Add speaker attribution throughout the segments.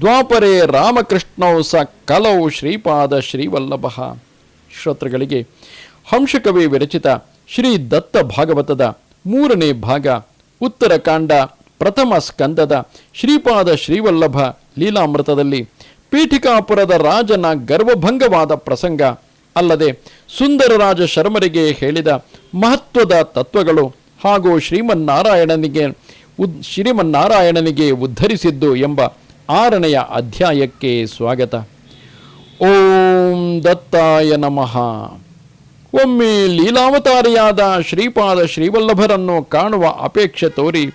Speaker 1: ದ್ವಾಪರೇ ರಾಮಕೃಷ್ಣೌ ಸ ಕಲೌ ಶ್ರೀಪಾದ ಶ್ರೀವಲ್ಲಭ. ಶ್ರೋತೃಗಳಿಗೆ ಹಂಸಕವಿ ವಿರಚಿತ ಶ್ರೀ ದತ್ತ ಭಾಗವತದ ಮೂರನೇ ಭಾಗ ಉತ್ತರಕಾಂಡ ಪ್ರಥಮ ಸ್ಕಂದದ ಶ್ರೀಪಾದ ಶ್ರೀವಲ್ಲಭ ಲೀಲಾಮೃತದಲ್ಲಿ ಪೀಠಿಕಾಪುರದ ರಾಜನ ಗರ್ವಭಂಗವಾದ ಪ್ರಸಂಗ, ಅಲ್ಲದೆ ಸುಂದರರಾಜ ಶರ್ಮರಿಗೆ ಹೇಳಿದ ಮಹತ್ವದ ತತ್ವಗಳು ಹಾಗೂ ಶ್ರೀಮನ್ನಾರಾಯಣನಿಗೆ ಉದ್ ಶ್ರೀಮನ್ನಾರಾಯಣನಿಗೆ ಉದ್ಧರಿಸಿದ್ದು ಎಂಬ ಆರನೆಯ ಅಧ್ಯಾಯಕ್ಕೆ ಸ್ವಾಗತ. ಓಂ ದತ್ತಾಯ ನಮಃ. ಒಮ್ಮೆ ಲೀಲಾವತಾರಿಯಾದ ಶ್ರೀಪಾದ ಶ್ರೀವಲ್ಲಭರನ್ನು ಕಾಣುವ ಅಪೇಕ್ಷೆ ತೋರಿ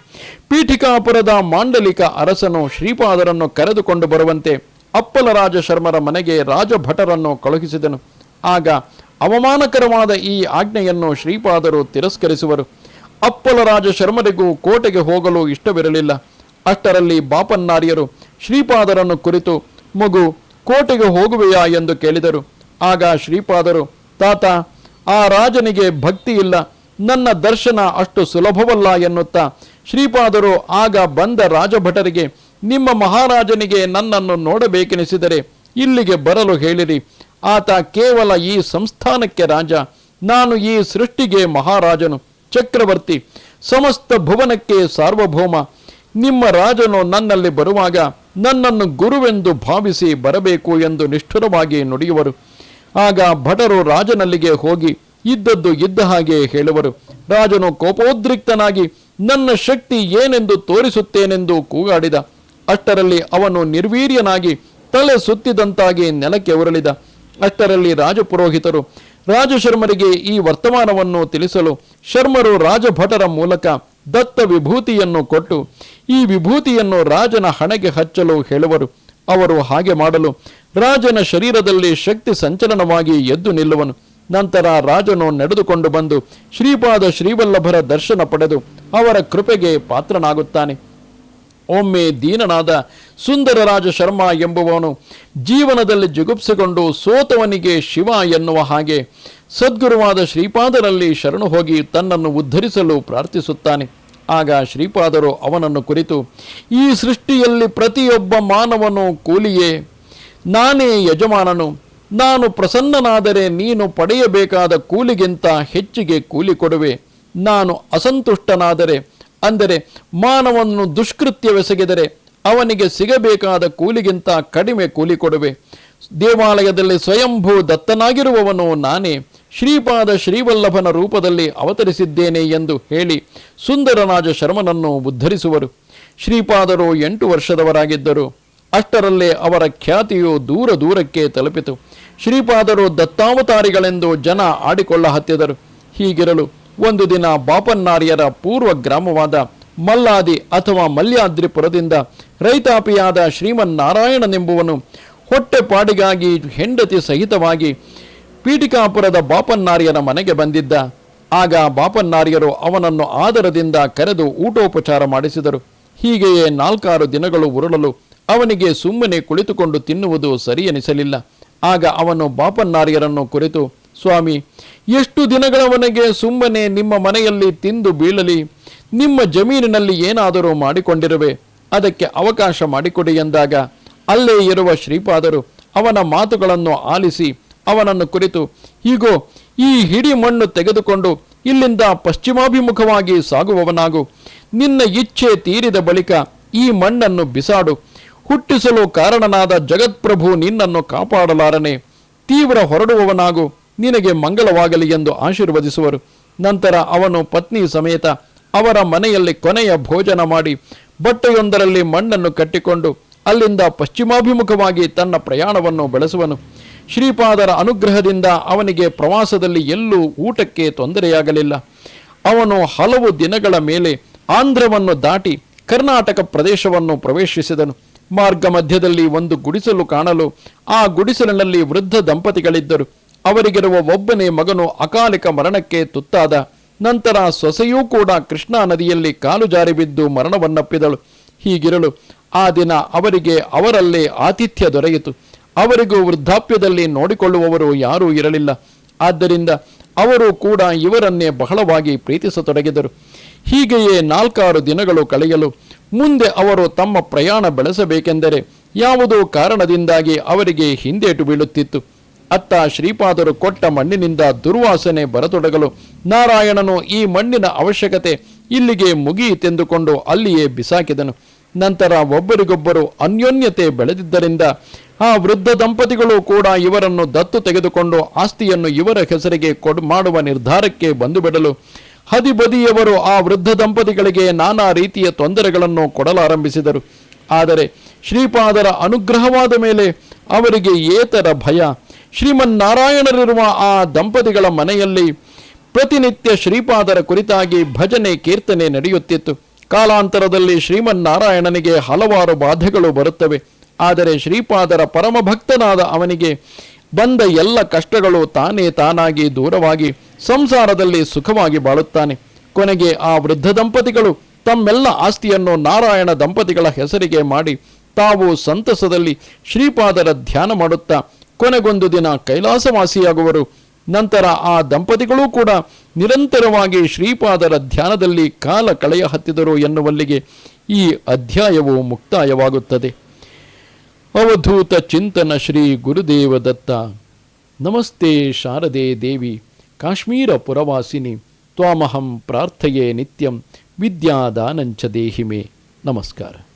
Speaker 1: ಪೀಠಿಕಾಪುರದ ಮಾಂಡಲಿಕ ಅರಸನು ಶ್ರೀಪಾದರನ್ನು ಕರೆದುಕೊಂಡು ಬರುವಂತೆ ಅಪ್ಪಲರಾಜ ಶರ್ಮರ ಮನೆಗೆ ರಾಜಭಟರನ್ನು ಕಳುಹಿಸಿದನು. ಆಗ ಅವಮಾನಕರವಾದ ಈ ಆಜ್ಞೆಯನ್ನು ಶ್ರೀಪಾದರು ತಿರಸ್ಕರಿಸುವರು. ಅಪ್ಪಲರಾಜ ಶರ್ಮರಿಗೂ ಕೋಟೆಗೆ ಹೋಗಲು ಇಷ್ಟವಿರಲಿಲ್ಲ. ಅಷ್ಟರಲ್ಲಿ ಬಾಪನ್ನಾರ್ಯರು ಶ್ರೀಪಾದರನ್ನು ಕುರಿತು, ಮಗು, ಕೋಟೆಗೆ ಹೋಗುವೆಯಾ? ಎಂದು ಕೇಳಿದರು. ಆಗ ಶ್ರೀಪಾದರು, ತಾತ, ಆ ರಾಜನಿಗೆ ಭಕ್ತಿ ಇಲ್ಲ. ನನ್ನ ದರ್ಶನ ಅಷ್ಟು ಸುಲಭವಲ್ಲ ಎನ್ನುತ್ತಾ, ಶ್ರೀಪಾದರು ಆಗ ಬಂದ ರಾಜಭಟರಿಗೆ, ನಿಮ್ಮ ಮಹಾರಾಜನಿಗೆ ನನ್ನನ್ನು ನೋಡಬೇಕೆನಿಸಿದರೆ ಇಲ್ಲಿಗೆ ಬರಲು ಹೇಳಿರಿ. ಆತ ಕೇವಲ ಈ ಸಂಸ್ಥಾನಕ್ಕೆ ರಾಜ. ನಾನು ಈ ಸೃಷ್ಟಿಗೆ ಮಹಾರಾಜನು. ಚಕ್ರವರ್ತಿ, ಸಮಸ್ತ ಭುವನಕ್ಕೆ ಸಾರ್ವಭೌಮ. ನಿಮ್ಮ ರಾಜನು ನನ್ನಲ್ಲಿ ಬರುವಾಗ ನನ್ನನ್ನು ಗುರುವೆಂದು ಭಾವಿಸಿ ಬರಬೇಕು ಎಂದು ನಿಷ್ಠುರವಾಗಿ ನುಡಿಯುವರು. ಆಗ ಭಟರು ರಾಜನಲ್ಲಿಗೆ ಹೋಗಿ ಇದ್ದದ್ದು ಇದ್ದ ಹಾಗೆ ಹೇಳುವರು. ರಾಜನು ಕೋಪೋದ್ರಿಕ್ತನಾಗಿ, ನನ್ನ ಶಕ್ತಿ ಏನೆಂದು ತೋರಿಸುತ್ತೇನೆಂದು ಕೂಗಾಡಿದ. ಅಷ್ಟರಲ್ಲಿ ಅವನು ನಿರ್ವೀರ್ಯನಾಗಿ ತಲೆ ಸುತ್ತಿದಂತಾಗಿ ನೆಲಕ್ಕೆ ಉರುಳಿದ. ಅಷ್ಟರಲ್ಲಿ ರಾಜಪುರೋಹಿತರು, ರಾಜಶರ್ಮರಿಗೆ ಈ ವರ್ತಮಾನವನ್ನು ತಿಳಿಸಲು ಶರ್ಮರು ರಾಜಭಟರ ಮೂಲಕ ದತ್ತ ವಿಭೂತಿಯನ್ನು ಕೊಟ್ಟು ಈ ವಿಭೂತಿಯನ್ನು ರಾಜನ ಹಣೆಗೆ ಹಚ್ಚಲು ಹೇಳುವರು. ಅವರು ಹಾಗೆ ಮಾಡಲು ರಾಜನ ಶರೀರದಲ್ಲಿ ಶಕ್ತಿ ಸಂಚಲನವಾಗಿ ಎದ್ದು ನಿಲ್ಲುವನು. ನಂತರ ರಾಜನು ನಡೆದುಕೊಂಡು ಬಂದು ಶ್ರೀಪಾದ ಶ್ರೀವಲ್ಲಭರ ದರ್ಶನ ಪಡೆದು ಅವರ ಕೃಪೆಗೆ ಪಾತ್ರನಾಗುತ್ತಾನೆ. ಒಮ್ಮೆ ದೀನನಾದ ಸುಂದರರಾಜ ಶರ್ಮ ಎಂಬುವನು ಜೀವನದಲ್ಲಿ ಜಿಗುಪ್ಸೆಗೊಂಡು ಸೋತವನಿಗೆ ಶಿವ ಎನ್ನುವ ಹಾಗೆ ಸದ್ಗುರುವಾದ ಶ್ರೀಪಾದರಲ್ಲಿ ಶರಣು ಹೋಗಿ ತನ್ನನ್ನು ಉದ್ಧರಿಸಲು ಪ್ರಾರ್ಥಿಸುತ್ತಾನೆ. ಆಗ ಶ್ರೀಪಾದರು ಅವನನ್ನು ಕುರಿತು, ಈ ಸೃಷ್ಟಿಯಲ್ಲಿ ಪ್ರತಿಯೊಬ್ಬ ಮಾನವನು ಕೂಲಿಯೇ, ನಾನೇ ಯಜಮಾನನು, ನಾನು ಪ್ರಸನ್ನನಾದರೆ ನೀನು ಪಡೆಯಬೇಕಾದ ಕೂಲಿಗಿಂತ ಹೆಚ್ಚಿಗೆ ಕೂಲಿ ಕೊಡುವೆ, ನಾನು ಅಸಂತುಷ್ಟನಾದರೆ, ಅಂದರೆ ಮಾನವನು ದುಷ್ಕೃತ್ಯವೆಸಗಿದರೆ, ಅವನಿಗೆ ಸಿಗಬೇಕಾದ ಕೂಲಿಗಿಂತ ಕಡಿಮೆ ಕೂಲಿ ಕೊಡುವೆ ದೇವಾಲಯದಲ್ಲಿ ಸ್ವಯಂಭೂ ದತ್ತನಾಗಿರುವವನು ನಾನೇ ಶ್ರೀಪಾದ ಶ್ರೀವಲ್ಲಭನ ರೂಪದಲ್ಲಿ ಅವತರಿಸಿದ್ದೇನೆ ಎಂದು ಹೇಳಿ ಸುಂದರರಾಜ ಶರ್ಮನನ್ನು ಉದ್ಧರಿಸುವರು. ಶ್ರೀಪಾದರು ಎಂಟು ವರ್ಷದವರಾಗಿದ್ದರು. ಅಷ್ಟರಲ್ಲೇ ಅವರ ಖ್ಯಾತಿಯು ದೂರ ದೂರಕ್ಕೆ ತಲುಪಿತು. ಶ್ರೀಪಾದರು ದತ್ತಾವತಾರಿಗಳೆಂದು ಜನ ಆಡಿಕೊಳ್ಳ ಹತ್ತಿದರು ಹೀಗಿರಲು ಒಂದು ದಿನ ಬಾಪನ್ನಾರ್ಯರ ಪೂರ್ವ ಗ್ರಾಮವಾದ ಮಲ್ಲಾದಿ ಅಥವಾ ಮಲ್ಯಾದ್ರಿಪುರದಿಂದ ರೈತಾಪಿಯಾದ ಶ್ರೀಮನ್ನಾರಾಯಣನೆಂಬುವನು ಹೊಟ್ಟೆಪಾಡಿಗಾಗಿ ಹೆಂಡತಿ ಸಹಿತವಾಗಿ ಪೀಠಿಕಾಪುರದ ಬಾಪನ್ನಾರ್ಯನ ಮನೆಗೆ ಬಂದಿದ್ದ. ಆಗ ಬಾಪನ್ನಾರ್ಯರು ಅವನನ್ನು ಆದರದಿಂದ ಕರೆದು ಊಟೋಪಚಾರ ಮಾಡಿಸಿದರು. ಹೀಗೆಯೇ ನಾಲ್ಕಾರು ದಿನಗಳು ಉರುಳಲು ಅವನಿಗೆ ಸುಮ್ಮನೆ ಕುಳಿತುಕೊಂಡು ತಿನ್ನುವುದು ಸರಿಯೆನಿಸಲಿಲ್ಲ. ಆಗ ಅವನು ಬಾಪನ್ನಾರ್ಯರನ್ನು ಕುರಿತು, ಸ್ವಾಮಿ, ಎಷ್ಟು ದಿನಗಳವನಿಗೆ ಸುಮ್ಮನೆ ನಿಮ್ಮ ಮನೆಯಲ್ಲಿ ತಿಂದು ಬೀಳಲಿ. ನಿಮ್ಮ ಜಮೀನಿನಲ್ಲಿ ಏನಾದರೂ ಮಾಡಿಕೊಂಡಿರುವೆ. ಅದಕ್ಕೆ ಅವಕಾಶ ಮಾಡಿಕೊಡಿ ಎಂದಾಗ ಅಲ್ಲೇ ಇರುವ ಶ್ರೀಪಾದರು ಅವನ ಮಾತುಗಳನ್ನು ಆಲಿಸಿ ಅವನನ್ನು ಕುರಿತು, ಹೀಗೋ, ಈ ಹಿಡಿ ಮಣ್ಣು ತೆಗೆದುಕೊಂಡು ಇಲ್ಲಿಂದ ಪಶ್ಚಿಮಾಭಿಮುಖವಾಗಿ ಸಾಗುವವನಾಗು. ನಿನ್ನ ಇಚ್ಛೆ ತೀರಿದ ಬಳಿಕ ಈ ಮಣ್ಣನ್ನು ಬಿಸಾಡು. ಹುಟ್ಟಿಸಲು ಕಾರಣನಾದ ಜಗತ್ಪ್ರಭು ನಿನ್ನನ್ನು ಕಾಪಾಡಲಾರನೆ. ತೀವ್ರ ಹೊರಡುವವನಾಗು. ನಿನಗೆ ಮಂಗಲವಾಗಲಿ ಎಂದು ಆಶೀರ್ವದಿಸುವರು. ನಂತರ ಅವನು ಪತ್ನಿ ಸಮೇತ ಅವರ ಮನೆಯಲ್ಲಿ ಕೊನೆಯ ಭೋಜನ ಮಾಡಿ ಬಟ್ಟೆಯೊಂದರಲ್ಲಿ ಮಣ್ಣನ್ನು ಕಟ್ಟಿಕೊಂಡು ಅಲ್ಲಿಂದ ಪಶ್ಚಿಮಾಭಿಮುಖವಾಗಿ ತನ್ನ ಪ್ರಯಾಣವನ್ನು ಬೆಳೆಸುವನು. ಶ್ರೀಪಾದರ ಅನುಗ್ರಹದಿಂದ ಅವನಿಗೆ ಪ್ರವಾಸದಲ್ಲಿ ಎಲ್ಲೂ ಊಟಕ್ಕೆ ತೊಂದರೆಯಾಗಲಿಲ್ಲ. ಅವನು ಹಲವು ದಿನಗಳ ಮೇಲೆ ಆಂಧ್ರವನ್ನು ದಾಟಿ ಕರ್ನಾಟಕ ಪ್ರದೇಶವನ್ನು ಪ್ರವೇಶಿಸಿದನು. ಮಾರ್ಗ ಮಧ್ಯದಲ್ಲಿ ಒಂದು ಗುಡಿಸಲು ಕಾಣಲು ಆ ಗುಡಿಸಲಿನಲ್ಲಿ ವೃದ್ಧ ದಂಪತಿಗಳಿದ್ದರು. ಅವರಿಗಿರುವ ಒಬ್ಬನೇ ಮಗನು ಅಕಾಲಿಕ ಮರಣಕ್ಕೆ ತುತ್ತಾದ. ನಂತರ ಸೊಸೆಯೂ ಕೂಡ ಕೃಷ್ಣಾ ನದಿಯಲ್ಲಿ ಕಾಲು ಜಾರಿ ಬಿದ್ದು ಮರಣವನ್ನಪ್ಪಿದಳು. ಹೀಗಿರಲು ಆ ದಿನ ಅವರಿಗೆ ಅವರಲ್ಲೇ ಆತಿಥ್ಯ ದೊರೆಯಿತು. ಅವರಿಗೂ ವೃದ್ಧಾಪ್ಯದಲ್ಲಿ ನೋಡಿಕೊಳ್ಳುವವರು ಯಾರೂ ಇರಲಿಲ್ಲ. ಆದ್ದರಿಂದ ಅವರು ಕೂಡ ಇವರನ್ನೇ ಬಹಳವಾಗಿ ಪ್ರೀತಿಸತೊಡಗಿದರು. ಹೀಗೆಯೇ ನಾಲ್ಕಾರು ದಿನಗಳು ಕಳೆಯಲು ಮುಂದೆ ಅವರು ತಮ್ಮ ಪ್ರಯಾಣ ಬೆಳೆಸಬೇಕೆಂದರೆ ಯಾವುದೋ ಕಾರಣದಿಂದಾಗಿ ಅವರಿಗೆ ಹಿಂದೇಟು ಬೀಳುತ್ತಿತ್ತು. ಅತ್ತ ಶ್ರೀಪಾದರು ಕೊಟ್ಟ ಮಣ್ಣಿನಿಂದ ದುರ್ವಾಸನೆ ಬರತೊಡಗಲು ನಾರಾಯಣನು ಈ ಮಣ್ಣಿನ ಅವಶ್ಯಕತೆ ಇಲ್ಲಿಗೆ ಮುಗಿಯಿತೆಂದುಕೊಂಡು ಅಲ್ಲಿಯೇ ಬಿಸಾಕಿದನು. ನಂತರ ಒಬ್ಬರಿಗೊಬ್ಬರು ಅನ್ಯೋನ್ಯತೆ ಬೆಳೆದಿದ್ದರಿಂದ ಆ ವೃದ್ಧ ದಂಪತಿಗಳು ಕೂಡ ಇವರನ್ನು ದತ್ತು ತೆಗೆದುಕೊಂಡು ಆಸ್ತಿಯನ್ನು ಇವರ ಹೆಸರಿಗೆ ಕೊಡು, ಮಾಡುವ ನಿರ್ಧಾರಕ್ಕೆ ಬಂದು ಬಿಡಲು ಹದಿಬದಿಯವರು ಆ ವೃದ್ಧ ದಂಪತಿಗಳಿಗೆ ನಾನಾ ರೀತಿಯ ತೊಂದರೆಗಳನ್ನು ಕೊಡಲಾರಂಭಿಸಿದರು. ಆದರೆ ಶ್ರೀಪಾದರ ಅನುಗ್ರಹವಾದ ಮೇಲೆ ಅವರಿಗೆ ಏತರ ಭಯ. ಶ್ರೀಮನ್ನಾರಾಯಣರಿರುವ ಆ ದಂಪತಿಗಳ ಮನೆಯಲ್ಲಿ ಪ್ರತಿನಿತ್ಯ ಶ್ರೀಪಾದರ ಕುರಿತಾಗಿ ಭಜನೆ, ಕೀರ್ತನೆ ನಡೆಯುತ್ತಿತ್ತು. ಕಾಲಾಂತರದಲ್ಲಿ ಶ್ರೀಮನ್ನಾರಾಯಣನಿಗೆ ಹಲವಾರು ಬಾಧೆಗಳು ಬರುತ್ತವೆ. ಆದರೆ ಶ್ರೀಪಾದರ ಪರಮಭಕ್ತನಾದ ಅವನಿಗೆ ಬಂದ ಎಲ್ಲ ಕಷ್ಟಗಳು ತಾನೇ ತಾನಾಗಿ ದೂರವಾಗಿ ಸಂಸಾರದಲ್ಲಿ ಸುಖವಾಗಿ ಬಾಳುತ್ತಾನೆ. ಕೊನೆಗೆ ಆ ವೃದ್ಧ ದಂಪತಿಗಳು ತಮ್ಮೆಲ್ಲ ಆಸ್ತಿಯನ್ನು ನಾರಾಯಣ ದಂಪತಿಗಳ ಹೆಸರಿಗೆ ಮಾಡಿ ತಾವು ಸಂತಸದಲ್ಲಿ ಶ್ರೀಪಾದರ ಧ್ಯಾನ ಮಾಡುತ್ತಾ ಕೊನೆಗೊಂದು ದಿನ ಕೈಲಾಸವಾಸಿಯಾಗುವರು. ನಂತರ ಆ ದಂಪತಿಗಳೂ ಕೂಡ ನಿರಂತರವಾಗಿ ಶ್ರೀಪಾದರ ಧ್ಯಾನದಲ್ಲಿ ಕಾಲ ಕಳೆಯ ಹತ್ತಿದರು ಎನ್ನುವಲ್ಲಿಗೆ ಈ ಅಧ್ಯಾಯವು ಮುಕ್ತಾಯವಾಗುತ್ತದೆ. ಅವಧೂತ ಚಿಂತನ ಶ್ರೀ ಗುರುದೇವ ದತ್ತ ನಮಸ್ತೆ ಶಾರದೆ ದೇವಿ, ಕಾಶ್ಮೀರ ಪುರವಾಸಿನಿ, ತ್ವಾಮಹಂ ಪ್ರಾರ್ಥೆಯೇ ನಿತ್ಯಂ ವಿದ್ಯಾದಾನಂಚ ದೇಹಿಮೆ. ನಮಸ್ಕಾರ.